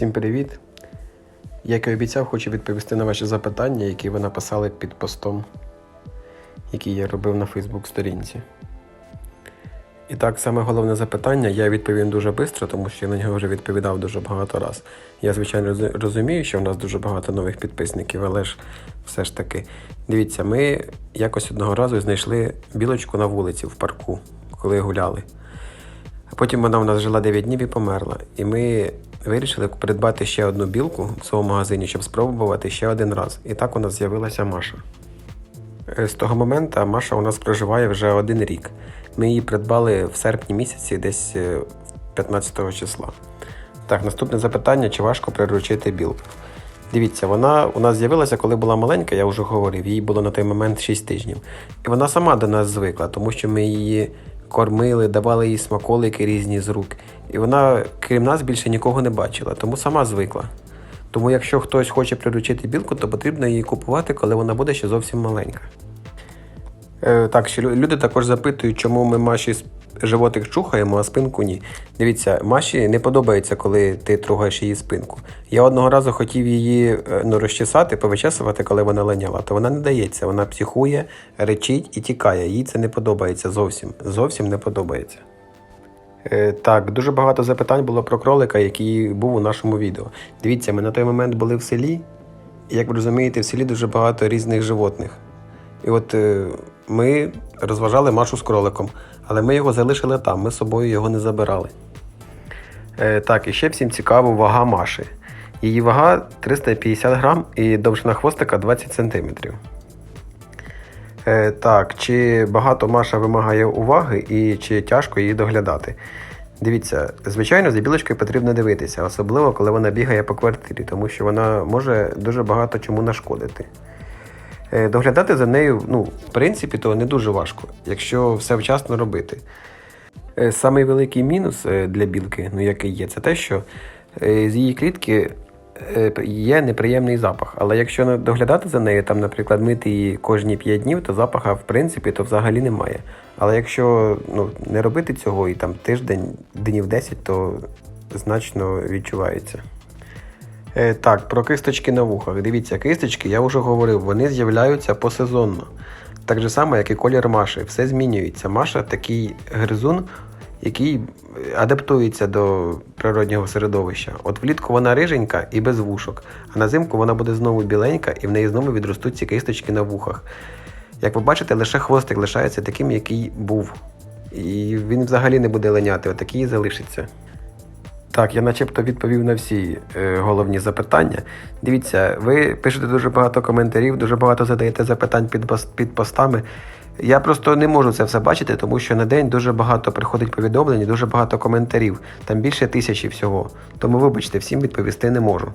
Всім привіт! Як і обіцяв, хочу відповісти на ваші запитання, які ви написали під постом, який я робив на Фейсбук сторінці. І так, саме головне запитання я відповім дуже швидко, тому що я на нього вже відповідав дуже багато раз. Я, звичайно, розумію, що в нас дуже багато нових підписників, але ж все ж таки. Дивіться, ми якось одного разу знайшли білочку на вулиці в парку, коли гуляли. А потім вона в нас жила 9 днів і померла. І ми вирішили придбати ще одну білку в своєму магазині, щоб спробувати ще один раз. І так у нас з'явилася Маша. Е, З того моменту Маша у нас проживає вже один рік. Ми її придбали в серпні місяці, десь е, 15 числа. Так, наступне запитання: чи важко приручити білку? Дивіться, вона у нас з'явилася, коли була маленька, я вже говорив, їй було на той момент 6 тижнів. І вона сама до нас звикла, тому що ми її кормили, давали їй смаколики різні з рук. І вона, крім нас, більше нікого не бачила, тому сама звикла. Тому якщо хтось хоче приручити білку, то потрібно її купувати, коли вона буде ще зовсім маленька. Е, так, ще люди також запитують, чому ми Маші животик чухаємо, а спинку ні. Дивіться, Маші не подобається, коли ти трогаєш її спинку. Я одного разу хотів її е, ну, розчесати, повичесувати, коли вона линяла, то вона не дається. Вона психує, речить і тікає. Їй це не подобається зовсім. Зовсім не подобається. Е, Так, дуже багато запитань було про кролика, який був у нашому відео. Дивіться, ми на той момент були в селі, як ви розумієте, в селі дуже багато різних животних. І от е, ми розважали Машу з кроликом, але ми його залишили там, ми з собою його не забирали. Е, так, і ще всім цікаво вага Маші. Її вага 350 грам і довжина хвостика 20 сантиметрів. Е, так, чи багато Маша вимагає уваги і чи тяжко її доглядати? Дивіться, звичайно, за білочкою потрібно дивитися, особливо коли вона бігає по квартирі, тому що вона може дуже багато чому нашкодити. Е, Доглядати за нею, ну, в принципі, то не дуже важко, якщо все вчасно робити. Е, Самий великий мінус для білки, ну який є, це те, що з її клітки є неприємний запах. Але якщо доглядати за нею, там, наприклад, мити її кожні 5 днів, то запаха в принципі то взагалі немає. Але якщо ну, не робити цього і там тиждень, днів 10, то значно відчувається. Е, так, про кисточки на вухах. Дивіться, кисточки, я вже говорив, вони з'являються посезонно. Так же само, як і колір Маші. Все змінюється. Маша такий гризун, який адаптується до природнього середовища. От влітку вона риженька і без вушок, а на зимку вона буде знову біленька і в неї знову відростуть ці кисточки на вухах. Як ви бачите, лише хвостик лишається таким, який був. І він взагалі не буде линяти, отакий і залишиться. Так, я начебто відповів на всі е, головні запитання. Дивіться, ви пишете дуже багато коментарів, дуже багато задаєте запитань під, під постами. Я просто не можу це все бачити, тому що на день дуже багато приходить повідомлень, дуже багато коментарів, там більше тисячі всього. Тому, вибачте, всім відповісти не можу.